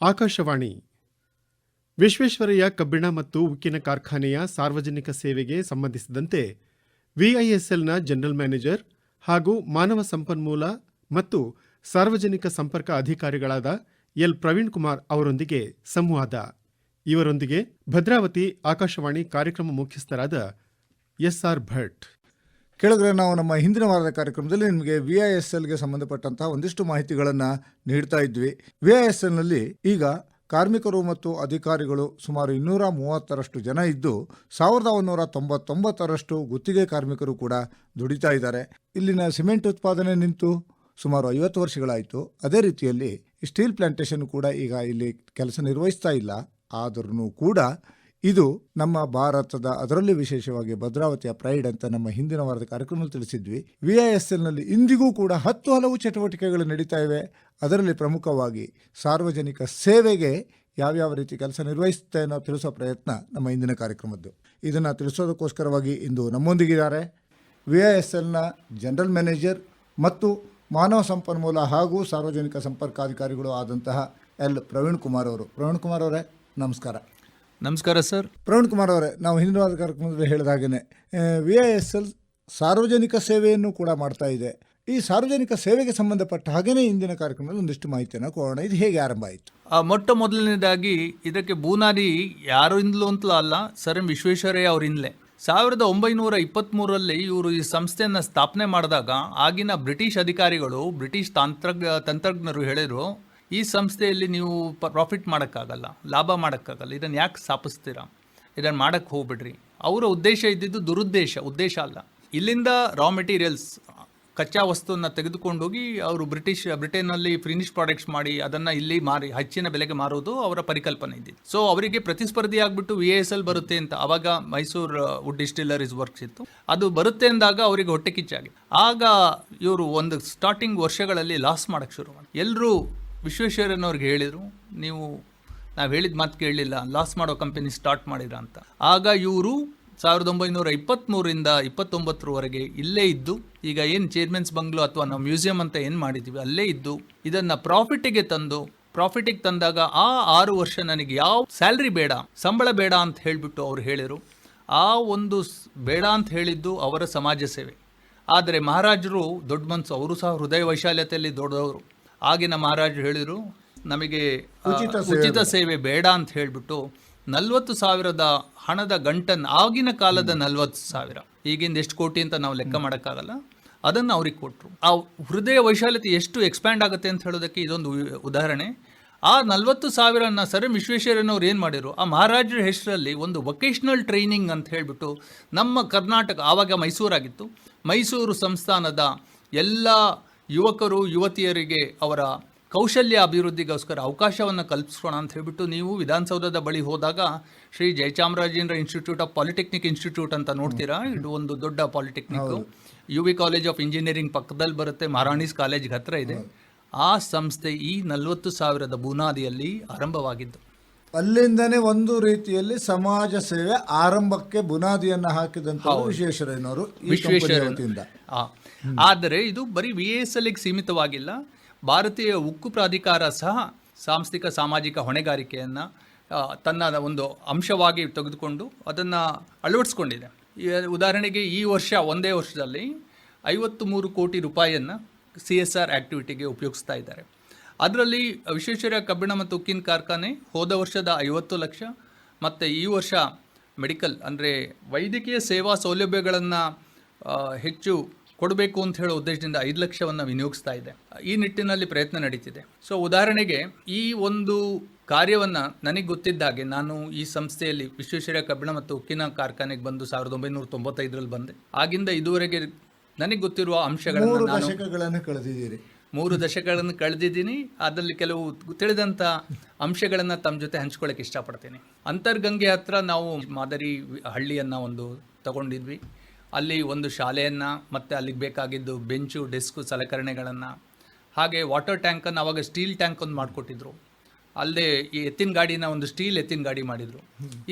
ಆಕಾಶವಾಣಿ. ವಿಶ್ವೇಶ್ವರಯ್ಯ ಕಬ್ಬಿಣ ಮತ್ತು ಉಕ್ಕಿನ ಕಾರ್ಖಾನೆಯ ಸಾರ್ವಜನಿಕ ಸೇವೆಗೆ ಸಂಬಂಧಿಸಿದಂತೆ ವಿಐಎಸ್ಎಲ್ನ ಜನರಲ್ ಮ್ಯಾನೇಜರ್ ಹಾಗೂ ಮಾನವ ಸಂಪನ್ಮೂಲ ಮತ್ತು ಸಾರ್ವಜನಿಕ ಸಂಪರ್ಕ ಅಧಿಕಾರಿಗಳಾದ ಎಲ್. ಪ್ರವೀಣ್ ಕುಮಾರ್ ಅವರೊಂದಿಗೆ ಸಂವಾದ. ಇವರೊಂದಿಗೆ ಭದ್ರಾವತಿ ಆಕಾಶವಾಣಿ ಕಾರ್ಯಕ್ರಮ ಮುಖ್ಯಸ್ಥರಾದ ಎಸ್ಆರ್ ಭಟ್. ಕೆಳಗಡೆ ನಾವು ನಮ್ಮ ಹಿಂದಿನ ವಾರದ ಕಾರ್ಯಕ್ರಮದಲ್ಲಿ ನಿಮಗೆ ವಿ ಐ ಎಸ್ ಎಲ್ಗೆ ಸಂಬಂಧಪಟ್ಟಂತಹ ಒಂದಿಷ್ಟು ಮಾಹಿತಿಗಳನ್ನು ನೀಡ್ತಾ ಇದ್ವಿ. ವಿ ಐ ಎಸ್ ಎಲ್ನಲ್ಲಿ ಈಗ ಕಾರ್ಮಿಕರು ಮತ್ತು ಅಧಿಕಾರಿಗಳು ಸುಮಾರು ಇನ್ನೂರ ಮೂವತ್ತರಷ್ಟು ಜನ ಇದ್ದು, ಸಾವಿರದ ಒಂದೂರ ತೊಂಬತ್ತೊಂಬತ್ತರಷ್ಟು ಗುತ್ತಿಗೆ ಕಾರ್ಮಿಕರು ಕೂಡ ದುಡಿತಾ ಇದ್ದಾರೆ. ಇಲ್ಲಿನ ಸಿಮೆಂಟ್ ಉತ್ಪಾದನೆ ನಿಂತು ಸುಮಾರು ಐವತ್ತು ವರ್ಷಗಳಾಯಿತು. ಅದೇ ರೀತಿಯಲ್ಲಿ ಸ್ಟೀಲ್ ಪ್ಲಾಂಟೇಶನ್ ಕೂಡ ಈಗ ಇಲ್ಲಿ ಕೆಲಸ ನಿರ್ವಹಿಸ್ತಾ ಇಲ್ಲ. ಆದರೂ ಕೂಡ ಇದು ನಮ್ಮ ಭಾರತದ, ಅದರಲ್ಲಿ ವಿಶೇಷವಾಗಿ ಭದ್ರಾವತಿಯ ಪ್ರೈಡ್ ಅಂತ ನಮ್ಮ ಹಿಂದಿನ ವಾರದ ಕಾರ್ಯಕ್ರಮದಲ್ಲಿ ತಿಳಿಸಿದ್ವಿ. ವಿ ಐ ಇಂದಿಗೂ ಕೂಡ ಹತ್ತು ಹಲವು ಚಟುವಟಿಕೆಗಳು ನಡೀತಾ ಇವೆ. ಅದರಲ್ಲಿ ಪ್ರಮುಖವಾಗಿ ಸಾರ್ವಜನಿಕ ಸೇವೆಗೆ ಯಾವ್ಯಾವ ರೀತಿ ಕೆಲಸ ನಿರ್ವಹಿಸುತ್ತೆ ಅನ್ನೋ ತಿಳಿಸೋ ಪ್ರಯತ್ನ ನಮ್ಮ ಇಂದಿನ ಕಾರ್ಯಕ್ರಮದ್ದು. ಇದನ್ನು ತಿಳಿಸೋದಕ್ಕೋಸ್ಕರವಾಗಿ ಇಂದು ನಮ್ಮೊಂದಿಗಿದ್ದಾರೆ ವಿ ಐ ಎಸ್ ಎಲ್ನ ಜನರಲ್ ಮ್ಯಾನೇಜರ್ ಮತ್ತು ಮಾನವ ಸಂಪನ್ಮೂಲ ಹಾಗೂ ಸಾರ್ವಜನಿಕ ಸಂಪರ್ಕಾಧಿಕಾರಿಗಳು ಆದಂತಹ ಎಲ್ ಪ್ರವೀಣ್ ಕುಮಾರ್ ಅವರು. ಪ್ರವೀಣ್ ಕುಮಾರ್ ಅವರೇ, ನಮಸ್ಕಾರ. ನಮಸ್ಕಾರ ಸರ್. ಪ್ರವೀಣ್ ಕುಮಾರ್ ಅವರೇ ನಾವು ಹಿಂದಿನ ಕಾರ್ಯಕ್ರಮದಲ್ಲಿ ಹೇಳಿದ ಹಾಗೆಯೇ ವಿ ಐ ಎಸ್ ಎಲ್ ಸಾರ್ವಜನಿಕ ಸೇವೆಯನ್ನು ಕೂಡ ಮಾಡ್ತಾ ಇದೆ. ಈ ಸಾರ್ವಜನಿಕ ಸೇವೆಗೆ ಸಂಬಂಧಪಟ್ಟ ಹಾಗೆಯೇ ಇಂದಿನ ಕಾರ್ಯಕ್ರಮದಲ್ಲಿ ಒಂದಿಷ್ಟು ಮಾಹಿತಿಯನ್ನು ಕೊಡೋಣ. ಇದು ಹೇಗೆ ಆರಂಭ ಆಯಿತು? ಆ, ಮೊಟ್ಟ ಮೊದಲನೇದಾಗಿ ಇದಕ್ಕೆ ಬೂನಾದಿ ಯಾರಿಂದಲೂ ಅಂತಲೂ ಅಲ್ಲ ಸರ್ ಎಂ ವಿಶ್ವೇಶ್ವರಯ್ಯ ಅವರಿಂದಲೇ ಸಾವಿರದ ಒಂಬೈನೂರ ಇಪ್ಪತ್ತ್ಮೂರರಲ್ಲಿ ಇವರು ಈ ಸಂಸ್ಥೆಯನ್ನು ಸ್ಥಾಪನೆ ಮಾಡಿದಾಗ ಆಗಿನ ಬ್ರಿಟಿಷ್ ಅಧಿಕಾರಿಗಳು ಬ್ರಿಟಿಷ್ ತಾಂತ್ರಜ್ಞ ತಂತ್ರಜ್ಞರು ಹೇಳಿದರು ಈ ಸಂಸ್ಥೆಯಲ್ಲಿ ನೀವು ಪ್ರಾಫಿಟ್ ಮಾಡೋಕ್ಕಾಗಲ್ಲ, ಲಾಭ ಮಾಡೋಕ್ಕಾಗಲ್ಲ, ಇದನ್ನು ಯಾಕೆ ಸ್ಥಾಪಿಸ್ತೀರಾ? ಇದನ್ನು ಮಾಡೋಕ್ಕೆ ಹೋಗ್ಬಿಡ್ರಿ. ಅವರ ಉದ್ದೇಶ ಇದ್ದಿದ್ದು ದುರುದ್ದೇಶ, ಉದ್ದೇಶ ಅಲ್ಲ. ಇಲ್ಲಿಂದ ರಾ ಮೆಟೀರಿಯಲ್ಸ್ ಕಚ್ಚಾ ವಸ್ತುವನ್ನು ತೆಗೆದುಕೊಂಡೋಗಿ ಅವರು ಬ್ರಿಟಿಷ್, ಬ್ರಿಟನ್ನಲ್ಲಿ ಫಿನಿಶ್ ಪ್ರಾಡಕ್ಟ್ಸ್ ಮಾಡಿ ಅದನ್ನು ಇಲ್ಲಿ ಮಾರಿ, ಹೆಚ್ಚಿನ ಬೆಲೆಗೆ ಮಾರೋದು ಅವರ ಪರಿಕಲ್ಪನೆ ಇದೆ ಸೊ ಅವರಿಗೆ ಪ್ರತಿಸ್ಪರ್ಧಿ ಆಗಿಬಿಟ್ಟು ವಿ ಎಸ್ ಎಲ್ ಬರುತ್ತೆ ಅಂತ ಅವಾಗ ಮೈಸೂರು ವುಡ್ ಡಿಸ್ಟಿಲರೀಸ್ ವರ್ಕ್ಸ್ ಇತ್ತು. ಅದು ಬರುತ್ತೆ ಅಂದಾಗ ಅವರಿಗೆ ಹೊಟ್ಟೆ ಕಿಚ್ಚಾಗಿ. ಆಗ ಇವರು ಒಂದು ಸ್ಟಾರ್ಟಿಂಗ್ ವರ್ಷಗಳಲ್ಲಿ ಲಾಸ್ ಮಾಡೋಕ್ಕೆ ಶುರು ಮಾಡಿ ಎಲ್ಲರೂ ವಿಶ್ವೇಶ್ವರಯ್ಯನವ್ರಿಗೆ ಹೇಳಿದರು, ನೀವು, ನಾವು ಹೇಳಿದ ಮಾತು ಕೇಳಲಿಲ್ಲ ಲಾಸ್ ಮಾಡೋ ಕಂಪನಿ ಸ್ಟಾರ್ಟ್ ಮಾಡಿರ ಅಂತ. ಆಗ ಇವರು ಸಾವಿರದ ಒಂಬೈನೂರ ಇಪ್ಪತ್ತ್ಮೂರಿಂದ ಇಪ್ಪತ್ತೊಂಬತ್ತರವರೆಗೆ ಇಲ್ಲೇ ಇದ್ದು, ಈಗ ಏನು ಚೇರ್ಮನ್ಸ್ ಬಂಗ್ಲೋ ಅಥವಾ ನಾವು ಮ್ಯೂಸಿಯಂ ಅಂತ ಏನು ಮಾಡಿದ್ದೀವಿ ಅಲ್ಲೇ ಇದ್ದು, ಇದನ್ನು ಪ್ರಾಫಿಟಿಗೆ ತಂದು ಪ್ರಾಫಿಟಿಗೆ ತಂದಾಗ ಆ ಆರು ವರ್ಷ ನನಗೆ ಯಾವ ಸ್ಯಾಲ್ರಿ ಬೇಡ, ಸಂಬಳ ಬೇಡ ಅಂತ ಹೇಳಿಬಿಟ್ಟು ಅವ್ರು ಹೇಳಿದರು. ಆ ಒಂದು ಬೇಡ ಅಂತ ಹೇಳಿದ್ದು ಅವರ ಸಮಾಜ ಸೇವೆ. ಆದರೆ ಮಹಾರಾಜರು, ದೊಡ್ಡ ಮನಸ್ಸು ಅವರು ಸಹ ಹೃದಯ ವೈಶಾಲ್ಯತೆಯಲ್ಲಿ ದೊಡ್ಡವರು. ಆಗಿನ ಮಹಾರಾಜರು ಹೇಳಿದರು ನಮಗೆ ಉಚಿತ ಉಚಿತ ಸೇವೆ ಬೇಡ ಅಂತ ಹೇಳಿಬಿಟ್ಟು ನಲ್ವತ್ತು ಸಾವಿರದ ಹಣದ ಗಂಟನ್ನು ಆಗಿನ ಕಾಲದ ನಲ್ವತ್ತು ಸಾವಿರ. ಈಗಿಂದ ಎಷ್ಟು ಕೋಟಿ ಅಂತ ನಾವು ಲೆಕ್ಕ ಮಾಡೋಕ್ಕಾಗಲ್ಲ. ಅದನ್ನು ಅವ್ರಿಗೆ ಕೊಟ್ಟರು ಆ ಹೃದಯ ವೈಶಾಲ್ಯತೆ ಎಷ್ಟು ಎಕ್ಸ್ಪ್ಯಾಂಡ್ ಆಗುತ್ತೆ ಅಂತ ಹೇಳೋದಕ್ಕೆ ಇದೊಂದು ಉದಾಹರಣೆ. ಆ ನಲ್ವತ್ತು ಸಾವಿರನ ಸರ್ ಎಂ ವಿಶ್ವೇಶ್ವರಯ್ಯನವ್ರು ಏನು ಮಾಡಿದ್ರು? ಆ ಮಹಾರಾಜರ ಹೆಸರಲ್ಲಿ ಒಂದು ವೊಕೇಶ್ನಲ್ ಟ್ರೈನಿಂಗ್ ಅಂತ ಹೇಳಿಬಿಟ್ಟು ನಮ್ಮ ಕರ್ನಾಟಕ ಆವಾಗ ಮೈಸೂರಾಗಿತ್ತು. ಮೈಸೂರು ಸಂಸ್ಥಾನದ ಎಲ್ಲ ಯುವಕರು ಯುವತಿಯರಿಗೆ ಅವರ ಕೌಶಲ್ಯ ಅಭಿವೃದ್ಧಿಗೋಸ್ಕರ ಅವಕಾಶವನ್ನು ಕಲ್ಪಿಸೋಣ ಅಂತ ಹೇಳಿಬಿಟ್ಟು ನೀವು ವಿಧಾನಸೌಧದ ಬಳಿ ಹೋದಾಗ Shri Jayachamarajendra institute of polytechnic institute ಅಂತ ನೋಡ್ತೀರಾ? ಇದು ಒಂದು ದೊಡ್ಡ polytechnic U V college of engineering ಪಕ್ಕದಲ್ಲಿ ಬರುತ್ತೆ ಮಹಾರಾಣಿಸ್ ಕಾಲೇಜ್ಗೆ ಹತ್ತಿರ ಇದೆ. ಆ ಸಂಸ್ಥೆ ಈ ನಲವತ್ತು ಸಾವಿರದ ಬುನಾದಿಯಲ್ಲಿ ಆರಂಭವಾಗಿದ್ದು. ಅಲ್ಲಿಂದನೇ ಒಂದು ರೀತಿಯಲ್ಲಿ ಸಮಾಜ ಸೇವೆ ಆರಂಭಕ್ಕೆ ಬುನಾದಿಯನ್ನ ಹಾಕಿದಂತ ವಿಶ್ವೇಶ್ವರಯ್ಯನವರು ವತಿಯಿಂದ. ಆದರೆ ಇದು ಬರೀ ವಿ ಎಸ್ ಎಲ್ಗೆ ಸೀಮಿತವಾಗಿಲ್ಲ. ಭಾರತೀಯ ಉಕ್ಕು ಪ್ರಾಧಿಕಾರ ಸಹ ಸಾಂಸ್ಥಿಕ ಸಾಮಾಜಿಕ ಹೊಣೆಗಾರಿಕೆಯನ್ನು ತನ್ನ ಒಂದು ಅಂಶವಾಗಿ ತೆಗೆದುಕೊಂಡು ಅದನ್ನ ಅಳವಡಿಸ್ಕೊಂಡಿದೆ. ಉದಾಹರಣೆಗೆ ಈ ವರ್ಷ ಒಂದೇ ವರ್ಷದಲ್ಲಿ ಐವತ್ತು ಮೂರು ಕೋಟಿ ರೂಪಾಯಿಯನ್ನು ಸಿ ಎಸ್ ಆರ್ ಆ್ಯಕ್ಟಿವಿಟಿಗೆ ಉಪಯೋಗಿಸ್ತಾ ಇದ್ದಾರೆ. ಅದರಲ್ಲಿ ವಿಶ್ವೇಶ್ವರ ಕಬ್ಬಿಣ ಮತ್ತು ಉಕ್ಕಿನ ಕಾರ್ಖಾನೆ ಹೋದ ವರ್ಷದ ಐವತ್ತು ಲಕ್ಷ ಮತ್ತು ಈ ವರ್ಷ ಮೆಡಿಕಲ್ ಅಂದರೆ ವೈದ್ಯಕೀಯ ಸೇವಾ ಸೌಲಭ್ಯಗಳನ್ನು ಹೆಚ್ಚು ಕೊಡಬೇಕು ಅಂತ ಹೇಳೋ ಉದ್ದೇಶದಿಂದ ಐದು ಲಕ್ಷವನ್ನು ವಿನಿಯೋಗಿಸ್ತಾ ಇದೆ. ಈ ನಿಟ್ಟಿನಲ್ಲಿ ಪ್ರಯತ್ನ ನಡೀತಿದೆ. ಸೊ ಉದಾಹರಣೆಗೆ ಈ ಒಂದು ಕಾರ್ಯವನ್ನು ನನಗೆ ಗೊತ್ತಿದ್ದ ಹಾಗೆ ನಾನು ಈ ಸಂಸ್ಥೆಯಲ್ಲಿ ವಿಶ್ವೇಶ್ವರ ಕಬ್ಬಿಣ ಮತ್ತು ಉಕ್ಕಿನ ಕಾರ್ಖಾನೆಗೆ ಬಂದು ಸಾವಿರದ ಒಂಬೈನೂರ ತೊಂಬತ್ತೈದರಲ್ಲಿ ಬಂದೆ. ಆಗಿಂದ ಇದುವರೆಗೆ ನನಗೆ ಗೊತ್ತಿರುವ ಅಂಶಗಳನ್ನು ಕಳೆದಿದ್ದೀರಿ. ಮೂರು ದಶಕಗಳನ್ನು ಕಳೆದಿದ್ದೀನಿ. ಅದರಲ್ಲಿ ಕೆಲವು ತಿಳಿದಂಥ ಅಂಶಗಳನ್ನು ತಮ್ಮ ಜೊತೆ ಹಂಚ್ಕೊಳ್ಳೋಕೆ ಇಷ್ಟಪಡ್ತೀನಿ. ಅಂತರ್ಗಂಗೆ ಹತ್ರ ನಾವು ಮಾದರಿ ಹಳ್ಳಿಯನ್ನು ಒಂದು ತಗೊಂಡಿದ್ವಿ. ಅಲ್ಲಿ ಒಂದು ಶಾಲೆಯನ್ನು, ಮತ್ತು ಅಲ್ಲಿಗೆ ಬೇಕಾಗಿದ್ದು ಬೆಂಚು, ಡೆಸ್ಕು ಸಲಕರಣೆಗಳನ್ನು, ಹಾಗೆ ವಾಟರ್ ಟ್ಯಾಂಕನ್ನು ಅವಾಗ ಸ್ಟೀಲ್ ಟ್ಯಾಂಕ್ ಒಂದು ಮಾಡಿಕೊಟ್ಟಿದ್ರು. ಅಲ್ಲದೆ ಈ ಎತ್ತಿನ ಗಾಡಿನ ಒಂದು ಸ್ಟೀಲ್ ಎತ್ತಿನ ಗಾಡಿ ಮಾಡಿದರು.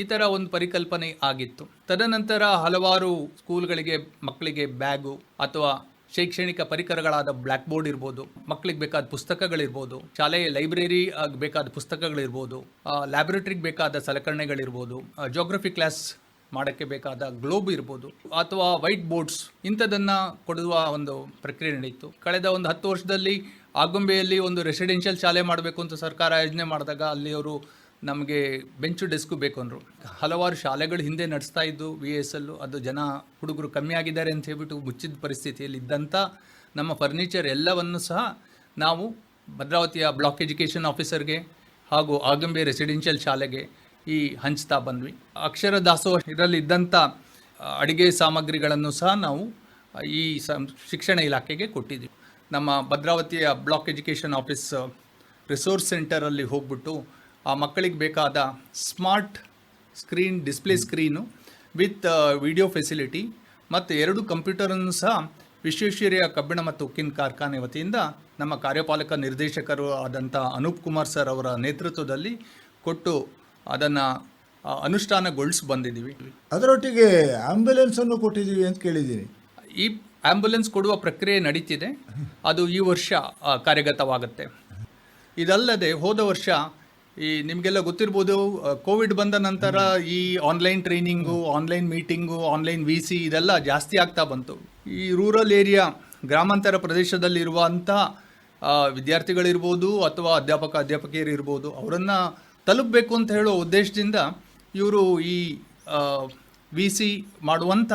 ಈ ಥರ ಒಂದು ಪರಿಕಲ್ಪನೆ ಆಗಿತ್ತು. ತದನಂತರ ಹಲವಾರು ಸ್ಕೂಲ್ಗಳಿಗೆ ಮಕ್ಕಳಿಗೆ ಬ್ಯಾಗು ಅಥವಾ ಶೈಕ್ಷಣಿಕ ಪರಿಕರಗಳಾದ ಬ್ಲ್ಯಾಕ್ ಬೋರ್ಡ್ ಇರ್ಬೋದು ಮಕ್ಕಳಿಗೆ ಬೇಕಾದ ಪುಸ್ತಕಗಳಿರ್ಬೋದು, ಶಾಲೆಯ ಲೈಬ್ರರಿ ಬೇಕಾದ ಪುಸ್ತಕಗಳಿರ್ಬೋದು ಲ್ಯಾಬೊರೇಟರಿಗೆ ಬೇಕಾದ ಸಲಕರಣೆಗಳಿರ್ಬೋದು ಜೋಗ್ರಫಿ ಕ್ಲಾಸ್ ಮಾಡೋಕ್ಕೆ ಬೇಕಾದ ಗ್ಲೋಬ್ ಇರ್ಬೋದು, ಅಥವಾ ವೈಟ್ ಬೋರ್ಡ್ಸ್ ಇಂಥದನ್ನು ಕೊಡುವ ಒಂದು ಪ್ರಕ್ರಿಯೆ ನಡೆಯಿತು ಕಳೆದ ಒಂದು ಹತ್ತು ವರ್ಷದಲ್ಲಿ ಆಗುಂಬೆಯಲ್ಲಿ ಒಂದು ರೆಸಿಡೆನ್ಷಿಯಲ್ ಶಾಲೆ ಮಾಡಬೇಕು ಅಂತ ಸರ್ಕಾರ ಯೋಜನೆ ಮಾಡಿದಾಗ ಅಲ್ಲಿ ಅವರು ನಮಗೆ ಬೆಂಚು ಡೆಸ್ಕು ಬೇಕು ಅಂದರು. ಹಲವಾರು ಶಾಲೆಗಳು ಹಿಂದೆ ನಡೆಸ್ತಾ ಇದ್ದು ವಿ ಎಸ್ ಎಲ್ಲು ಅದು ಜನ ಹುಡುಗರು ಕಮ್ಮಿ ಆಗಿದ್ದಾರೆ ಅಂತ ಹೇಳ್ಬಿಟ್ಟು ಮುಚ್ಚಿದ ಪರಿಸ್ಥಿತಿಯಲ್ಲಿ ಇದ್ದಂಥ ನಮ್ಮ ಫರ್ನಿಚರ್ ಎಲ್ಲವನ್ನು ಸಹ ನಾವು ಭದ್ರಾವತಿಯ ಬ್ಲಾಕ್ ಎಜುಕೇಷನ್ ಆಫೀಸರ್ಗೆ ಹಾಗೂ ಆಗಂಬೆ ರೆಸಿಡೆನ್ಷಿಯಲ್ ಶಾಲೆಗೆ ಈ ಹಂಚ್ತಾ ಬಂದ್ವಿ. ಅಕ್ಷರ ದಾಸೋಹ ಇದರಲ್ಲಿ ಇದ್ದಂಥ ಅಡುಗೆ ಸಾಮಗ್ರಿಗಳನ್ನು ಸಹ ನಾವು ಈ ಶಿಕ್ಷಣ ಇಲಾಖೆಗೆ ಕೊಟ್ಟಿದ್ದೀವಿ ನಮ್ಮ ಭದ್ರಾವತಿಯ ಬ್ಲಾಕ್ ಎಜುಕೇಷನ್ ಆಫೀಸ್ ರಿಸೋರ್ಸ್ ಸೆಂಟರಲ್ಲಿ ಹೋಗ್ಬಿಟ್ಟು ಆ ಮಕ್ಕಳಿಗೆ ಬೇಕಾದ smart screen display screen with video facility ಮತ್ತು ಎರಡು ಕಂಪ್ಯೂಟರನ್ನು ಸಹ ವಿಶ್ವೇಶ್ವರಯ್ಯ ಕಬ್ಬಿಣ ಮತ್ತು ಉಕ್ಕಿನ ಕಾರ್ಖಾನೆ ವತಿಯಿಂದ ನಮ್ಮ ಕಾರ್ಯಪಾಲಕ ನಿರ್ದೇಶಕರು ಆದಂಥ ಅನೂಪ್ ಕುಮಾರ್ ಸರ್ ಅವರ ನೇತೃತ್ವದಲ್ಲಿ ಕೊಟ್ಟು ಅದನ್ನು ಅನುಷ್ಠಾನಗೊಳಿಸಿ ಬಂದಿದ್ದೀವಿ. ಅದರೊಟ್ಟಿಗೆ ಆಂಬ್ಯುಲೆನ್ಸ್ ಅನ್ನು ಕೊಟ್ಟಿದ್ದೀವಿ ಅಂತ ಕೇಳಿದ್ದೀನಿ. ಈ ಆ್ಯಂಬುಲೆನ್ಸ್ ಕೊಡುವ ಪ್ರಕ್ರಿಯೆ ನಡೀತಿದೆ. ಅದು ಈ ವರ್ಷ ಕಾರ್ಯಗತವಾಗುತ್ತೆ. ಇದಲ್ಲದೆ ಹೋದ ವರ್ಷ ಈ ನಿಮಗೆಲ್ಲ ಗೊತ್ತಿರ್ಬೋದು ಕೋವಿಡ್ ಬಂದ ನಂತರ ಈ online training online meeting online V C ಇದೆಲ್ಲ ಜಾಸ್ತಿ ಆಗ್ತಾ ಬಂತು. ಈ ರೂರಲ್ ಏರಿಯಾ ಗ್ರಾಮಾಂತರ ಪ್ರದೇಶದಲ್ಲಿರುವಂಥ ವಿದ್ಯಾರ್ಥಿಗಳಿರ್ಬೋದು ಅಥವಾ ಅಧ್ಯಾಪಕ, ಅಧ್ಯಾಪಕಿಯರು ಇರ್ಬೋದು, ಅವರನ್ನು ತಲುಪಬೇಕು ಅಂತ ಹೇಳೋ ಉದ್ದೇಶದಿಂದ ಇವರು ಈ ವಿ ಸಿ ಮಾಡುವಂಥ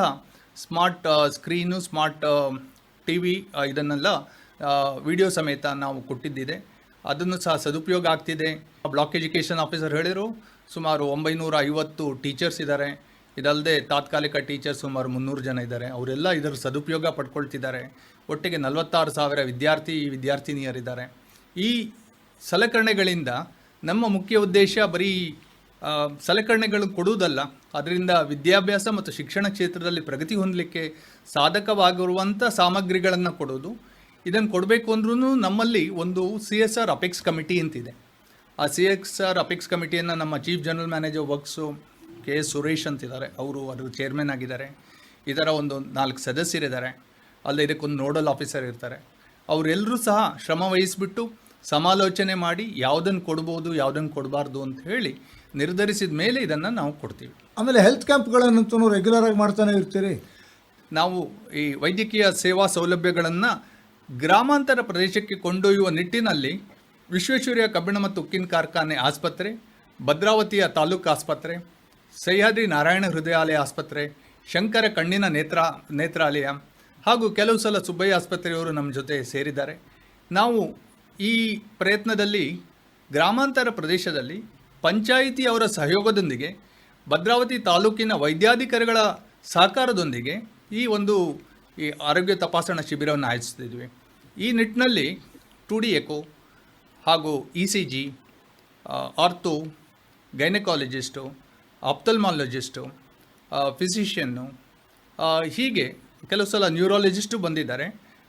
smart screen smart T V ಇದನ್ನೆಲ್ಲ ವಿಡಿಯೋ ಸಮೇತ ನಾವು ಕೊಟ್ಟಿದ್ದಿದೆ. ಅದನ್ನು ಸಹ ಸದುಪಯೋಗ ಆಗ್ತಿದೆ. ಬ್ಲಾಕ್ ಎಜುಕೇಷನ್ ಆಫೀಸರ್ ಹೇಳಿದರು ಸುಮಾರು ಒಂಬೈನೂರ ಐವತ್ತು ಟೀಚರ್ಸ್ ಇದ್ದಾರೆ. ಇದಲ್ಲದೆ ತಾತ್ಕಾಲಿಕ ಟೀಚರ್ಸ್ ಸುಮಾರು ಮುನ್ನೂರು ಜನ ಇದ್ದಾರೆ. ಅವರೆಲ್ಲ ಇದರ ಸದುಪಯೋಗ ಪಡ್ಕೊಳ್ತಿದ್ದಾರೆ. ಒಟ್ಟಿಗೆ ನಲವತ್ತಾರು ಸಾವಿರ ವಿದ್ಯಾರ್ಥಿ, ವಿದ್ಯಾರ್ಥಿನಿಯರಿದ್ದಾರೆ. ಈ ಸಲಕರಣೆಗಳಿಂದ ನಮ್ಮ ಮುಖ್ಯ ಉದ್ದೇಶ ಬರೀ ಸಲಕರಣೆಗಳು ಕೊಡುವುದಲ್ಲ, ಅದರಿಂದ ವಿದ್ಯಾಭ್ಯಾಸ ಮತ್ತು ಶಿಕ್ಷಣ ಕ್ಷೇತ್ರದಲ್ಲಿ ಪ್ರಗತಿ ಹೊಂದಲಿಕ್ಕೆ ಸಾಧಕವಾಗಿರುವಂಥ ಸಾಮಗ್ರಿಗಳನ್ನು ಕೊಡೋದು ಇದನ್ನು ಕೊಡಬೇಕು ಅಂದ್ರೂ ನಮ್ಮಲ್ಲಿ ಒಂದು C S R apex committee ಅಂತಿದೆ. ಆ ಸಿ ಎಕ್ಸ್ ಆರ್ ಅಪೆಕ್ಸ್ ಕಮಿಟಿಯನ್ನು ನಮ್ಮ chief general manager works K S Suresh ಅಂತಿದ್ದಾರೆ. ಅವರು ಅದರ ಚೇರ್ಮನ್ ಆಗಿದ್ದಾರೆ. ಇದರ ಒಂದು ನಾಲ್ಕು ಸದಸ್ಯರಿದ್ದಾರೆ. ಅಲ್ಲದೆ ಇದಕ್ಕೊಂದು ನೋಡಲ್ ಆಫೀಸರ್ ಇರ್ತಾರೆ. ಅವರೆಲ್ಲರೂ ಸಹ ಶ್ರಮ ವಹಿಸಿಬಿಟ್ಟು ಸಮಾಲೋಚನೆ ಮಾಡಿ ಯಾವುದನ್ನು ಕೊಡ್ಬೋದು ಯಾವುದನ್ನು ಕೊಡಬಾರ್ದು ಅಂತ ಹೇಳಿ ನಿರ್ಧರಿಸಿದ ಮೇಲೆ ಇದನ್ನು ನಾವು ಕೊಡ್ತೀವಿ. ಆಮೇಲೆ ಹೆಲ್ತ್ ಕ್ಯಾಂಪ್ಗಳನ್ನಂತೂ ರೆಗ್ಯುಲರ್ ಆಗಿ ಮಾಡ್ತಾನೆ ಇರ್ತೀರಿ. ನಾವು ಈ ವೈದ್ಯಕೀಯ ಸೇವಾ ಸೌಲಭ್ಯಗಳನ್ನು ಗ್ರಾಮಾಂತರ ಪ್ರದೇಶಕ್ಕೆ ಕೊಂಡೊಯ್ಯುವ ನಿಟ್ಟಿನಲ್ಲಿ ವಿಶ್ವೇಶ್ವರ್ಯ ಕಬ್ಬಿಣ ಮತ್ತು ಉಕ್ಕಿನ ಕಾರ್ಖಾನೆ ಆಸ್ಪತ್ರೆ, ಭದ್ರಾವತಿಯ ತಾಲೂಕು ಆಸ್ಪತ್ರೆ, ಸಹ್ಯಾದ್ರಿ ನಾರಾಯಣ ಹೃದಯಾಲಯ ಆಸ್ಪತ್ರೆ, ಶಂಕರ ಕಣ್ಣಿನ ನೇತ್ರ, ನೇತ್ರಾಲಯ ಹಾಗೂ ಕೆಲವು ಸಲ ಸುಬ್ಬಯ್ಯ ಆಸ್ಪತ್ರೆಯವರು ನಮ್ಮ ಜೊತೆ ಸೇರಿದ್ದಾರೆ. ನಾವು ಈ ಪ್ರಯತ್ನದಲ್ಲಿ ಗ್ರಾಮಾಂತರ ಪ್ರದೇಶದಲ್ಲಿ ಪಂಚಾಯಿತಿಯವರ ಸಹಯೋಗದೊಂದಿಗೆ, ಭದ್ರಾವತಿ ತಾಲೂಕಿನ ವೈದ್ಯಾಧಿಕಾರಿಗಳ ಸಹಕಾರದೊಂದಿಗೆ ಈ ಒಂದು ಈ ಆರೋಗ್ಯ ತಪಾಸಣಾ ಶಿಬಿರವನ್ನು ಆಯೋಜಿಸ್ತಿದ್ವಿ. ಈ ನಿಟ್ಟಿನಲ್ಲಿ ಟು ಡಿ ಎಕೋ ಹಾಗೂ E C G ortho, gynaecologist, ophthalmologist physician ಹೀಗೆ ಕೆಲವು ಸಲ ನ್ಯೂರಾಲಜಿಸ್ಟು ಬಂದಿದ್ದಾರೆ.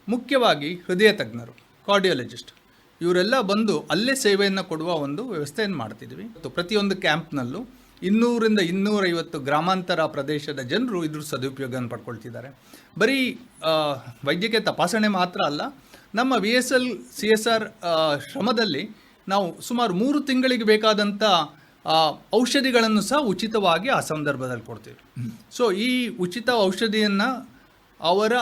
ಮುಖ್ಯವಾಗಿ ಹೃದಯ ತಜ್ಞರು, ಕಾರ್ಡಿಯಾಲಜಿಸ್ಟ್. ಇವರೆಲ್ಲ ಬಂದು ಅಲ್ಲೇ ಸೇವೆಯನ್ನು ಕೊಡುವ ಒಂದು ವ್ಯವಸ್ಥೆಯನ್ನು ಮಾಡ್ತಿದ್ವಿ. ಪ್ರತಿಯೊಂದು ಕ್ಯಾಂಪ್ನಲ್ಲೂ ಇನ್ನೂರಿಂದ ಇನ್ನೂರೈವತ್ತು ಗ್ರಾಮಾಂತರ ಪ್ರದೇಶದ ಜನರು ಇದ್ರ ಸದುಪಯೋಗವನ್ನು ಪಡ್ಕೊಳ್ತಿದ್ದಾರೆ. ಬರೀ ವೈದ್ಯಕೀಯ ತಪಾಸಣೆ ಮಾತ್ರ ಅಲ್ಲ, ನಮ್ಮ V S L C S R ಶ್ರಮದಲ್ಲಿ ನಾವು ಸುಮಾರು ಮೂರು ತಿಂಗಳಿಗೆ ಬೇಕಾದಂಥ ಔಷಧಿಗಳನ್ನು ಸಹ ಉಚಿತವಾಗಿ ಆ ಸಂದರ್ಭದಲ್ಲಿ ಕೊಡ್ತೀವಿ. ಸೊ ಈ ಉಚಿತ ಔಷಧಿಯನ್ನು ಅವರ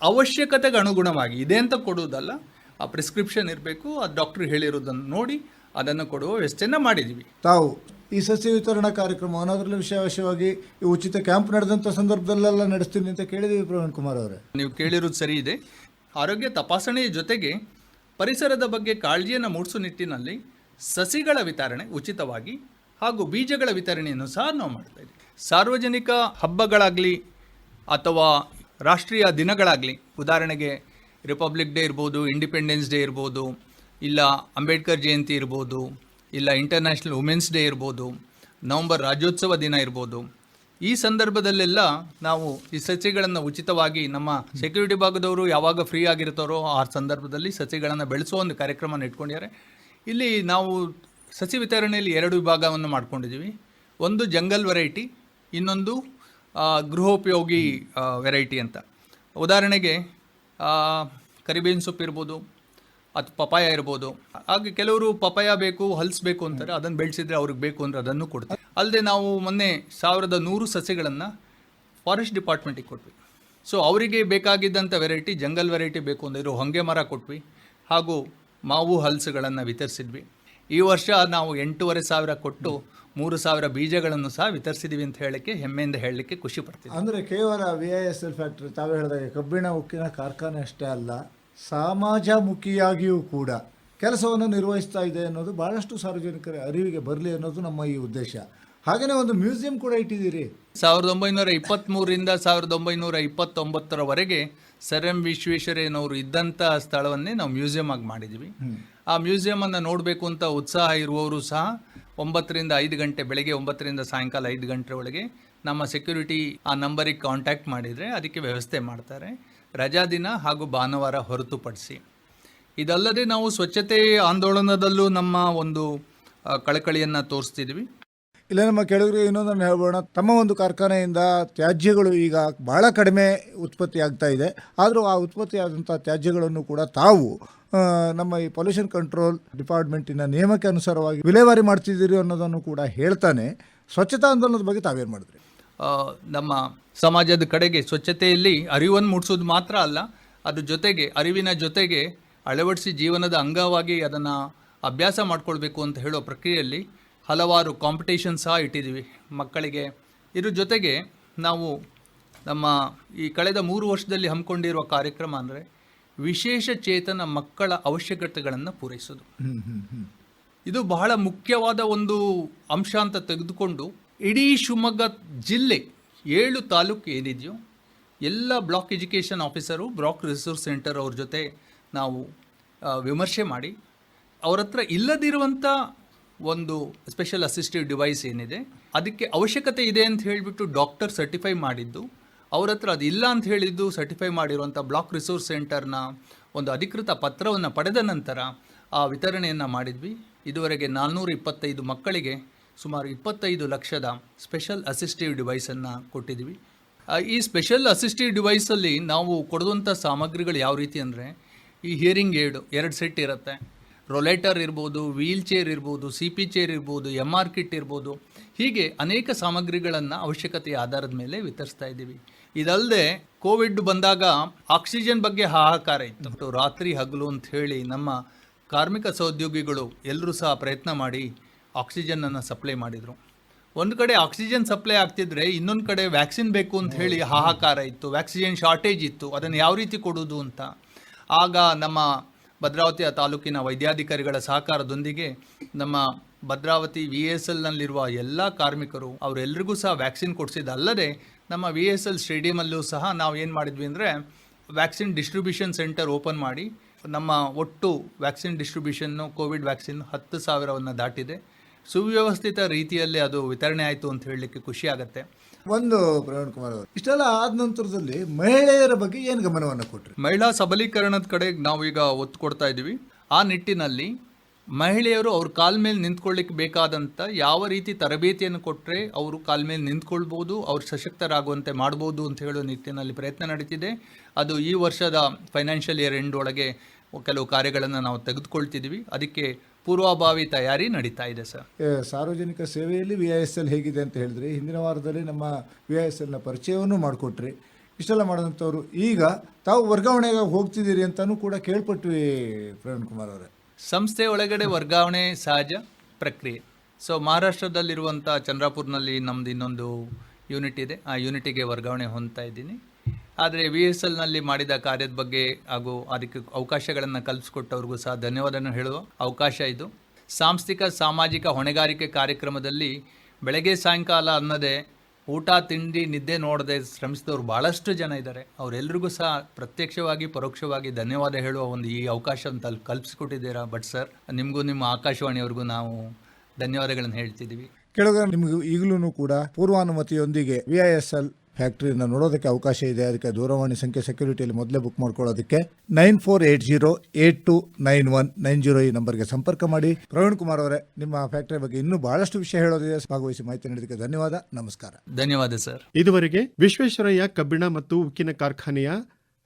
ಅವಶ್ಯಕತೆಗೆ ಅನುಗುಣವಾಗಿ, ಇದೆ ಅಂತ ಕೊಡುವುದಲ್ಲ, ಆ ಪ್ರಿಸ್ಕ್ರಿಪ್ಷನ್ ಇರಬೇಕು, ಆ ಡಾಕ್ಟ್ರು ಹೇಳಿರೋದನ್ನು ನೋಡಿ, ಅದನ್ನು ಕೊಡುವ ವ್ಯವಸ್ಥೆಯನ್ನು ಮಾಡಿದ್ದೀವಿ ತಾವು ಈ ಸಸ್ಯ ವಿತರಣಾ ಕಾರ್ಯಕ್ರಮವನ್ನು ಅದರಲ್ಲಿ ವಿಶೇಷವಾಗಿ ಈ ಉಚಿತ ಕ್ಯಾಂಪ್ ನಡೆದಂಥ ಸಂದರ್ಭದಲ್ಲೆಲ್ಲ ನಡೆಸ್ತೀನಿ ಅಂತ ಕೇಳಿದ್ದೀವಿ ಪ್ರವೀಣ್ ಕುಮಾರ್ ಅವರೇ. ನೀವು ಕೇಳಿರೋದು ಸರಿ ಇದೆ. ಆರೋಗ್ಯ ತಪಾಸಣೆಯ ಜೊತೆಗೆ ಪರಿಸರದ ಬಗ್ಗೆ ಕಾಳಜಿಯನ್ನು ಮೂಡಿಸೋ ನಿಟ್ಟಿನಲ್ಲಿ ಸಸಿಗಳ ವಿತರಣೆ ಉಚಿತವಾಗಿ ಹಾಗೂ ಬೀಜಗಳ ವಿತರಣೆಯನ್ನು ಸಹ ನಾವು ಮಾಡ್ತಾ ಇದ್ದೀವಿ. ಸಾರ್ವಜನಿಕ ಹಬ್ಬಗಳಾಗಲಿ ಅಥವಾ ರಾಷ್ಟ್ರೀಯ ದಿನಗಳಾಗಲಿ, ಉದಾಹರಣೆಗೆ ರಿಪಬ್ಲಿಕ್ ಡೇ ಇರ್ಬೋದು, ಇಂಡಿಪೆಂಡೆನ್ಸ್ ಡೇ ಇರ್ಬೋದು, ಇಲ್ಲ ಅಂಬೇಡ್ಕರ್ ಜಯಂತಿ ಇರ್ಬೋದು ಇಲ್ಲ ಇಂಟರ್ನ್ಯಾಷನಲ್ ವುಮೆನ್ಸ್ ಡೇ ಇರ್ಬೋದು, ನವಂಬರ್ ರಾಜ್ಯೋತ್ಸವ ದಿನ ಇರ್ಬೋದು. ಈ ಸಂದರ್ಭದಲ್ಲೆಲ್ಲ ನಾವು ಈ ಸಸಿಗಳನ್ನು ಉಚಿತವಾಗಿ ನಮ್ಮ ಸೆಕ್ಯೂರಿಟಿ ಭಾಗದವರು ಯಾವಾಗ ಫ್ರೀ ಆಗಿರ್ತಾರೋ ಆ ಸಂದರ್ಭದಲ್ಲಿ ಸಸಿಗಳನ್ನು ಬೆಳೆಸೋ ಒಂದು ಕಾರ್ಯಕ್ರಮನ ಇಟ್ಕೊಂಡಿದ್ದಾರೆ. ಇಲ್ಲಿ ನಾವು ಸಸಿ ವಿತರಣೆಯಲ್ಲಿ ಎರಡು ವಿಭಾಗವನ್ನು ಮಾಡ್ಕೊಂಡಿದ್ದೀವಿ. ಒಂದು ಜಂಗಲ್ ವೆರೈಟಿ ಇನ್ನೊಂದು ಗೃಹೋಪಯೋಗಿ ವೆರೈಟಿ ಅಂತ. ಉದಾಹರಣೆಗೆ ಕರಿಬೇವಿನ ಸೊಪ್ಪು ಇರ್ಬೋದು ಅಥವಾ ಪಪಾಯ ಇರ್ಬೋದು. ಹಾಗೆ ಕೆಲವರು ಪಪಾಯ ಬೇಕು, ಹಲ್ಸ್ ಬೇಕು ಅಂತಾರೆ. ಅದನ್ನು ಬೆಳೆಸಿದ್ರೆ ಅವ್ರಿಗೆ ಬೇಕು ಅಂದರೆ ಅದನ್ನು ಕೊಡ್ತೀವಿ ಅಲ್ಲದೆ ನಾವು ಮೊನ್ನೆ ಸಾವಿರದ ನೂರು ಸಸಿಗಳನ್ನು ಫಾರೆಸ್ಟ್ ಡಿಪಾರ್ಟ್ಮೆಂಟಿಗೆ ಕೊಟ್ವಿ. ಸೊ ಅವರಿಗೆ ಬೇಕಾಗಿದ್ದಂಥ ವೆರೈಟಿ ಜಂಗಲ್ ವೆರೈಟಿ ಬೇಕು ಅಂದಿರೋ ಹೊಂಗೆ ಮರ ಕೊಟ್ವಿ. ಹಾಗೂ ಮಾವು ಹಲ್ಸುಗಳನ್ನು ವಿತರಿಸಿದ್ವಿ. ಈ ವರ್ಷ ನಾವು ಎಂಟೂವರೆ ಸಾವಿರ ಕೊಟ್ಟು ಮೂರು ಸಾವಿರ ಬೀಜಗಳನ್ನು ಸಹ ವಿತರಿಸಿದ್ದೀವಿ ಅಂತ ಹೇಳಕ್ಕೆ ಹೆಮ್ಮೆಯಿಂದ ಹೇಳಲಿಕ್ಕೆ ಖುಷಿ ಪಡ್ತೀವಿ ಅಂದರೆ ಕೇವಲ V I S L factory ತಾವೇ ಹೇಳಿದಾಗ ಕಬ್ಬಿಣ, ಉಕ್ಕಿನ, ಕಾರ್ಖಾನೆ ಅಷ್ಟೇ ಅಲ್ಲ. ಸಮಾಜಮುಖಿಯಾಗಿಯೂ ಕೂಡ ಕೆಲಸವನ್ನು ನಿರ್ವಹಿಸ್ತಾ ಇದೆ ಅನ್ನೋದು ಭಾಳಷ್ಟು ಸಾರ್ವಜನಿಕರ ಅರಿವಿಗೆ ಬರಲಿ ಅನ್ನೋದು ನಮ್ಮ ಈ ಉದ್ದೇಶ. ಹಾಗೆಯೇ ಒಂದು ಮ್ಯೂಸಿಯಂ ಕೂಡ ಇಟ್ಟಿದ್ದೀರಿ. ಸಾವಿರದ ಒಂಬೈನೂರ ಇಪ್ಪತ್ತ್ಮೂರಿಂದ ಸಾವಿರದ ಒಂಬೈನೂರ ಇಪ್ಪತ್ತೊಂಬತ್ತರವರೆಗೆ ಸರ್ ಎಂ ವಿಶ್ವೇಶ್ವರಯ್ಯನವರು ಇದ್ದಂಥ ಸ್ಥಳವನ್ನೇ ನಾವು ಮ್ಯೂಸಿಯಂ ಆಗಿ ಮಾಡಿದ್ದೀವಿ. ಆ ಮ್ಯೂಸಿಯಮನ್ನು ನೋಡಬೇಕು ಅಂತ ಉತ್ಸಾಹ ಇರುವವರು ಸಹ ಒಂಬತ್ತರಿಂದ ಐದು ಗಂಟೆ ಬೆಳಗ್ಗೆ ಒಂಬತ್ತರಿಂದ ಸಾಯಂಕಾಲ ಐದು ಗಂಟೆ ಒಳಗೆ ನಮ್ಮ ಸೆಕ್ಯೂರಿಟಿ ಆ ನಂಬರಿಗೆ ಕಾಂಟ್ಯಾಕ್ಟ್ ಮಾಡಿದರೆ ಅದಕ್ಕೆ ವ್ಯವಸ್ಥೆ ಮಾಡ್ತಾರೆ. ರಜಾ ದಿನ ಹಾಗೂ ಭಾನುವಾರ ಹೊರತುಪಡಿಸಿ. ಇದಲ್ಲದೆ ನಾವು ಸ್ವಚ್ಛತೆ ಆಂದೋಲನದಲ್ಲೂ ನಮ್ಮ ಒಂದು ಕಳಕಳಿಯನ್ನು ತೋರಿಸ್ತಿದ್ವಿ. ಇಲ್ಲ, ನಮ್ಮ ಕೆಳಗರಿಗೆ ಇನ್ನೊಂದನ್ನು ಹೇಳ್ಬೋಣ. ತಮ್ಮ ಒಂದು ಕಾರ್ಖಾನೆಯಿಂದ ತ್ಯಾಜ್ಯಗಳು ಈಗ ಭಾಳ ಕಡಿಮೆ ಉತ್ಪತ್ತಿ ಆಗ್ತಾ ಇದೆ. ಆದರೂ ಆ ಉತ್ಪತ್ತಿಯಾದಂಥ ತ್ಯಾಜ್ಯಗಳನ್ನು ಕೂಡ ತಾವು ನಮ್ಮ ಈ ಪೊಲ್ಯೂಷನ್ ಕಂಟ್ರೋಲ್ ಡಿಪಾರ್ಟ್ಮೆಂಟಿನ ನಿಯಮಕ್ಕೆ ಅನುಸಾರವಾಗಿ ವಿಲೇವಾರಿ ಮಾಡ್ತಿದ್ದೀರಿ ಅನ್ನೋದನ್ನು ಕೂಡ ಹೇಳ್ತಾನೆ. ಸ್ವಚ್ಛತಾ ಆಂದೋಲನದ ಬಗ್ಗೆ ತಾವೇನು ಮಾಡಿದ್ರಿ? ನಮ್ಮ ಸಮಾಜದ ಕಡೆಗೆ ಸ್ವಚ್ಛತೆಯಲ್ಲಿ ಅರಿವನ್ನು ಮೂಡಿಸೋದು ಮಾತ್ರ ಅಲ್ಲ ಅದ್ರ ಜೊತೆಗೆ ಅರಿವಿನ ಜೊತೆಗೆ ಅಳವಡಿಸಿ ಜೀವನದ ಅಂಗವಾಗಿ ಅದನ್ನು ಅಭ್ಯಾಸ ಮಾಡಿಕೊಳ್ಬೇಕು ಅಂತ ಹೇಳೋ ಪ್ರಕ್ರಿಯೆಯಲ್ಲಿ ಹಲವಾರು ಕಾಂಪಿಟೇಷನ್ ಸಹ ಇಟ್ಟಿದ್ದೀವಿ ಮಕ್ಕಳಿಗೆ. ಇದ್ರ ಜೊತೆಗೆ ನಾವು ನಮ್ಮ ಈ ಕಳೆದ ಮೂರು ವರ್ಷದಲ್ಲಿ ಹಮ್ಮಿಕೊಂಡಿರುವ ಕಾರ್ಯಕ್ರಮ ಅಂದರೆ ವಿಶೇಷ ಚೇತನ ಮಕ್ಕಳ ಅವಶ್ಯಕತೆಗಳನ್ನು ಪೂರೈಸೋದು. ಇದು ಬಹಳ ಮುಖ್ಯವಾದ ಒಂದು ಅಂಶ ಅಂತ ತೆಗೆದುಕೊಂಡು ಇಡೀ ಶಿವಮೊಗ್ಗ ಜಿಲ್ಲೆ ಏಳು ತಾಲೂಕು ಏನಿದೆಯೋ ಎಲ್ಲ block education officer, block resource centre ಅವ್ರ ಜೊತೆ ನಾವು ವಿಮರ್ಶೆ ಮಾಡಿ. ಅವ್ರ ಹತ್ರ ಇಲ್ಲದಿರುವಂಥ ಒಂದು ಸ್ಪೆಷಲ್ ಅಸಿಸ್ಟಿವ್ ಡಿವೈಸ್ ಏನಿದೆ, ಅದಕ್ಕೆ ಅವಶ್ಯಕತೆ ಇದೆ ಅಂತ ಹೇಳಿಬಿಟ್ಟು ಡಾಕ್ಟರ್ ಸರ್ಟಿಫೈ ಮಾಡಿದ್ದು. ಅವ್ರ ಹತ್ರ ಅದು ಇಲ್ಲ ಅಂತ ಹೇಳಿದ್ದು ಸರ್ಟಿಫೈ ಮಾಡಿರುವಂಥ ಬ್ಲಾಕ್ ರಿಸೋರ್ಸ್ ಸೆಂಟರ್ನ ಒಂದು ಅಧಿಕೃತ ಪತ್ರವನ್ನು ಪಡೆದ ನಂತರ ಆ ವಿತರಣೆಯನ್ನು ಮಾಡಿದ್ವಿ. ಇದುವರೆಗೆ ನಾಲ್ನೂರ ಇಪ್ಪತ್ತೈದು ಮಕ್ಕಳಿಗೆ ಸುಮಾರು ಇಪ್ಪತ್ತೈದು ಲಕ್ಷದ ಸ್ಪೆಷಲ್ ಅಸಿಸ್ಟಿವ್ ಡಿವೈಸನ್ನು ಕೊಟ್ಟಿದ್ದೀವಿ. ಈ ಸ್ಪೆಷಲ್ ಅಸಿಸ್ಟಿವ್ ಡಿವೈಸಲ್ಲಿ ನಾವು ಕೊಡುವಂಥ ಸಾಮಗ್ರಿಗಳು ಯಾವ ರೀತಿ ಅಂದರೆ, ಈ ಹಿಯರಿಂಗ್ ಏಡು ಎರಡು ಸೆಟ್ ಇರುತ್ತೆ. ರೊಲೇಟರ್ ಇರ್ಬೋದು ವೀಲ್ ಚೇರ್ ಇರ್ಬೋದು ಸಿ ಪಿ ಚೇರ್ ಇರ್ಬೋದು ಎಂ ಆರ್ ಕಿಟ್ ಇರ್ಬೋದು. ಹೀಗೆ ಅನೇಕ ಸಾಮಗ್ರಿಗಳನ್ನು ಅವಶ್ಯಕತೆಯ ಆಧಾರದ ಮೇಲೆ ವಿತರಿಸ್ತಾ ಇದ್ದೀವಿ. ಇದಲ್ಲದೆ ಕೋವಿಡ್ ಬಂದಾಗ ಆಕ್ಸಿಜನ್ ಬಗ್ಗೆ ಹಾಹಾಕಾರ ಇತ್ತು. ರಾತ್ರಿ ಹಗಲು ಅಂತ ಹೇಳಿ ನಮ್ಮ ಕಾರ್ಮಿಕ ಸಹೋದ್ಯೋಗಿಗಳು ಎಲ್ಲರೂ ಸಹ ಪ್ರಯತ್ನ ಮಾಡಿ ಆಕ್ಸಿಜನನ್ನು ಸಪ್ಲೈ ಮಾಡಿದರು. ಒಂದು ಕಡೆ ಆಕ್ಸಿಜನ್ ಸಪ್ಲೈ ಆಗ್ತಿದ್ರೆ ಇನ್ನೊಂದು ಕಡೆ ವ್ಯಾಕ್ಸಿನ್ ಬೇಕು ಅಂತ ಹೇಳಿ ಹಾಹಾಕಾರ ಇತ್ತು ವ್ಯಾಕ್ಸಿಜನ್ ಶಾರ್ಟೇಜ್ ಇತ್ತು ಅದನ್ನು ಯಾವ ರೀತಿ ಕೊಡೋದು ಅಂತ. ಆಗ ನಮ್ಮ ಭದ್ರಾವತಿಯ ತಾಲೂಕಿನ ವೈದ್ಯಾಧಿಕಾರಿಗಳ ಸಹಕಾರದೊಂದಿಗೆ ನಮ್ಮ ಭದ್ರಾವತಿ ವಿ ಎಸ್ ಎಲ್ನಲ್ಲಿರುವ ಎಲ್ಲ ಕಾರ್ಮಿಕರು ಅವರೆಲ್ಲರಿಗೂ ಸಹ ವ್ಯಾಕ್ಸಿನ್ ಕೊಡಿಸಿದ್ದಲ್ಲದೆ ನಮ್ಮ ವಿ ಎಸ್ ಎಲ್ ಸ್ಟೇಡಿಯಮಲ್ಲೂ ಸಹ ನಾವು ಏನು ಮಾಡಿದ್ವಿ ಅಂದರೆ ವ್ಯಾಕ್ಸಿನ್ ಡಿಸ್ಟ್ರಿಬ್ಯೂಷನ್ ಸೆಂಟರ್ ಓಪನ್ ಮಾಡಿ ನಮ್ಮ ಒಟ್ಟು ವ್ಯಾಕ್ಸಿನ್ ಡಿಸ್ಟ್ರಿಬ್ಯೂಷನ್ನು ಕೋವಿಡ್ ವ್ಯಾಕ್ಸಿನ್ ಹತ್ತು ಸಾವಿರವನ್ನು ದಾಟಿದೆ. ಸುವ್ಯವಸ್ಥಿತ ರೀತಿಯಲ್ಲಿ ಅದು ವಿತರಣೆ ಆಯಿತು ಅಂತ ಹೇಳಲಿಕ್ಕೆ ಖುಷಿ ಆಗುತ್ತೆ. ಒಂದು ಪ್ರವೀಣ್ ಕುಮಾರ್ ಅವರು ಇಷ್ಟೆಲ್ಲ ಆದ ನಂತರದಲ್ಲಿ ಮಹಿಳೆಯರ ಬಗ್ಗೆ ಏನು ಗಮನವನ್ನು ಕೊಟ್ಟರು ಮಹಿಳಾ ಸಬಲೀಕರಣದ ಕಡೆಗೆ ನಾವೀಗ ಈಗ ಒತ್ತು ಕೊಡ್ತಾ ಇದ್ದೀವಿ. ಆ ನಿಟ್ಟಿನಲ್ಲಿ ಮಹಿಳೆಯರು ಅವ್ರ ಕಾಲ ಮೇಲೆ ನಿಂತ್ಕೊಳ್ಳಿಕ್ಕೆ ಬೇಕಾದಂಥ ಯಾವ ರೀತಿ ತರಬೇತಿಯನ್ನು ಕೊಟ್ಟರೆ ಅವರು ಕಾಲ ಮೇಲೆ ನಿಂತ್ಕೊಳ್ಬೋದು ಅವ್ರು ಸಶಕ್ತರಾಗುವಂತೆ ಮಾಡ್ಬೋದು ಅಂತ ಹೇಳೋ ನಿಟ್ಟಿನಲ್ಲಿ ಪ್ರಯತ್ನ ನಡೀತಿದೆ. ಅದು ಈ ವರ್ಷದ ಫೈನಾನ್ಷಿಯಲ್ ಇಯರ್ ಎಂಡ್ ಒಳಗೆ ಕೆಲವು ಕಾರ್ಯಗಳನ್ನು ನಾವು ತೆಗೆದುಕೊಳ್ತಿದ್ದೀವಿ. ಅದಕ್ಕೆ ಪೂರ್ವಭಾವಿ ತಯಾರಿ ನಡೀತಾ ಇದೆ ಸರ್. ಸಾರ್ವಜನಿಕ ಸೇವೆಯಲ್ಲಿ ವಿ ಐ ಎಸ್ ಎಲ್ ಹೇಗಿದೆ ಅಂತ ಹೇಳಿದ್ರಿ ಹಿಂದಿನ ವಾರದಲ್ಲಿ ನಮ್ಮ ವಿ ಐ ಎಸ್ ಎಲ್ನ ಪರಿಚಯವನ್ನು ಮಾಡಿಕೊಟ್ರಿ. ಇಷ್ಟೆಲ್ಲ ಮಾಡಿದಂಥವ್ರು ಈಗ ತಾವು ವರ್ಗಾವಣೆಗೆ ಹೋಗ್ತಿದ್ದೀರಿ ಅಂತಲೂ ಕೂಡ ಕೇಳ್ಪಟ್ವಿ ಪ್ರವೀಣ್ ಕುಮಾರ್ ಅವರೇ. ಸಂಸ್ಥೆ ಒಳಗಡೆ ವರ್ಗಾವಣೆ ಸಹಜ ಪ್ರಕ್ರಿಯೆ. ಸೊ ಮಹಾರಾಷ್ಟ್ರದಲ್ಲಿರುವಂಥ ಚಂದ್ರಾಪುರ್ನಲ್ಲಿ ನಮ್ದು ಇನ್ನೊಂದು ಯೂನಿಟ್ ಇದೆ. ಆ ಯೂನಿಟಿಗೆ ವರ್ಗಾವಣೆ ಹೊಂದ್ತಾ ಇದ್ದೀನಿ. ಆದರೆ ವಿ ಎಸ್ ಎಲ್ನಲ್ಲಿ ಮಾಡಿದ ಕಾರ್ಯದ ಬಗ್ಗೆ ಹಾಗೂ ಅದಕ್ಕೆ ಅವಕಾಶಗಳನ್ನು ಕಲ್ಪಿಸಿಕೊಟ್ಟವ್ರಿಗೂ ಸಹ ಧನ್ಯವಾದನ ಹೇಳುವ ಅವಕಾಶ ಇದು. ಸಾಂಸ್ಥಿಕ, ಸಾಮಾಜಿಕ ಹೊಣೆಗಾರಿಕೆ ಕಾರ್ಯಕ್ರಮದಲ್ಲಿ ಬೆಳಗ್ಗೆ, ಸಾಯಂಕಾಲ ಅನ್ನದೇ ಊಟ, ತಿಂಡಿ, ನಿದ್ದೆ ನೋಡದೆ ಶ್ರಮಿಸಿದವರು ಭಾಳಷ್ಟು ಜನ ಇದ್ದಾರೆ. ಅವರೆಲ್ಲರಿಗೂ ಸಹ ಪ್ರತ್ಯಕ್ಷವಾಗಿ, ಪರೋಕ್ಷವಾಗಿ ಧನ್ಯವಾದ ಹೇಳುವ ಒಂದು ಈ ಅವಕಾಶ ಅಂತ ಅಲ್ಲಿ ಭಟ್ ಬಟ್ ಸರ್, ನಿಮಗೂ ನಿಮ್ಮ ಆಕಾಶವಾಣಿಯವ್ರಿಗೂ ನಾವು ಧನ್ಯವಾದಗಳನ್ನು ಹೇಳ್ತಿದ್ದೀವಿ. ಕೆಳಗ ನಿಮಗೂ ಈಗಲೂ ಕೂಡ ಪೂರ್ವಾನುಮತಿಯೊಂದಿಗೆ ವಿ ಐ ಎಸ್ ಎಲ್ ಫ್ಯಾಕ್ಟ್ರಿನ ನೋಡೋದಕ್ಕೆ ಅವಕಾಶ ಇದೆ. ಅದಕ್ಕೆ ದೂರವಾಣಿ ಸಂಖ್ಯೆ ಸೆಕ್ಯೂರಿಟಿಯಲ್ಲಿ ಮೊದಲೇ ಬುಕ್ ಮಾಡ್ಕೊಳ್ಳೋದಕ್ಕೆ nine four eight zero eight two nine one nine zero ಈ ನಂಬರ್ಗೆ ಸಂಪರ್ಕ ಮಾಡಿ. ಪ್ರವೀಣ್ ಕುಮಾರ್ ಅವರೇ ನಿಮ್ಮ ಫ್ಯಾಕ್ಟರಿ ಬಗ್ಗೆ ಇನ್ನೂ ಬಹಳಷ್ಟು ವಿಷಯ ಹೇಳೋದಿದೆ. ಭಾಗವಹಿಸಿ ಮಾಹಿತಿ ನೀಡೋದಕ್ಕೆ ಧನ್ಯವಾದ. ನಮಸ್ಕಾರ. ಧನ್ಯವಾದ ಸರ್. ಇದುವರೆಗೆ ವಿಶ್ವೇಶ್ವರಯ್ಯ ಕಬ್ಬಿಣ ಮತ್ತು ಉಕ್ಕಿನ ಕಾರ್ಖಾನೆಯ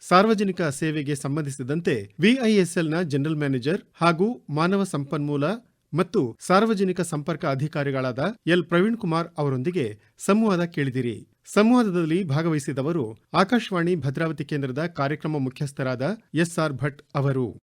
ಸಾರ್ವಜನಿಕ ಸೇವೆಗೆ ಸಂಬಂಧಿಸಿದಂತೆ ವಿಐಎಸ್ಎಲ್ನ ಜನರಲ್ ಮ್ಯಾನೇಜರ್ ಹಾಗೂ ಮಾನವ ಸಂಪನ್ಮೂಲ ಮತ್ತು ಸಾರ್ವಜನಿಕ ಸಂಪರ್ಕ ಅಧಿಕಾರಿಗಳಾದ ಎಲ್. ಪ್ರವೀಣ್ ಕುಮಾರ್ ಅವರೊಂದಿಗೆ ಸಂವಾದ ಕೇಳಿದಿರಿ. ಸಂವಾದದಲ್ಲಿ ಭಾಗವಹಿಸಿದವರು ಆಕಾಶವಾಣಿ ಭದ್ರಾವತಿ ಕೇಂದ್ರದ ಕಾರ್ಯಕ್ರಮ ಮುಖ್ಯಸ್ಥರಾದ ಎಸ್ಆರ್ ಭಟ್ ಅವರು.